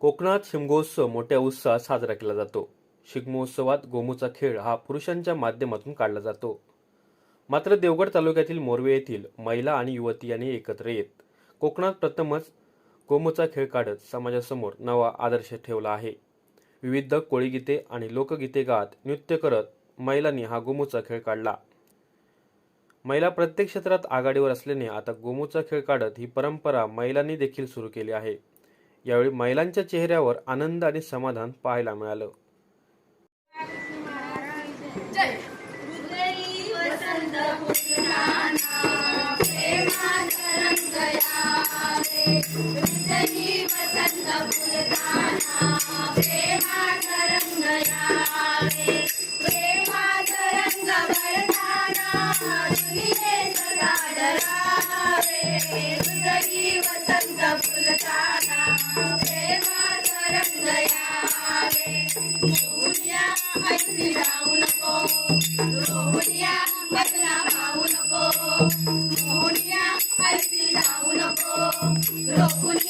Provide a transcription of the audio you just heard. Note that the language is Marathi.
कोकणात शिमगोत्सव मोठ्या उत्साहात साजरा केला जातो. शिगमोत्सवात गोमूचा खेळ हा पुरुषांच्या माध्यमातून काढला जातो. मात्र देवगड तालुक्यातील मोरवे येथील महिला आणि युवती यांनी एकत्र येत कोकणात प्रथमच गोमूचा खेळ काढत समाजासमोर नवा आदर्श ठेवला आहे. विविध कोळीगीते आणि लोकगीते गात नृत्य करत महिलांनी हा गोमूचा खेळ काढला. महिला प्रत्येक क्षेत्रात आघाडीवर असल्याने आता गोमूचा खेळ काढत ही परंपरा महिलांनी देखील सुरू केली आहे. यावेळी महिलांच्या चेहऱ्यावर आनंद आणि समाधान पाहायला मिळालं. जय. हृदयी वसंत फुलताना प्रेमाचा रंग यावे. रोहुनिया ऐसी राहू नको रोहुनिया बदला पाहू नको. मोहनिया ऐसी राहू नको रोहुनिया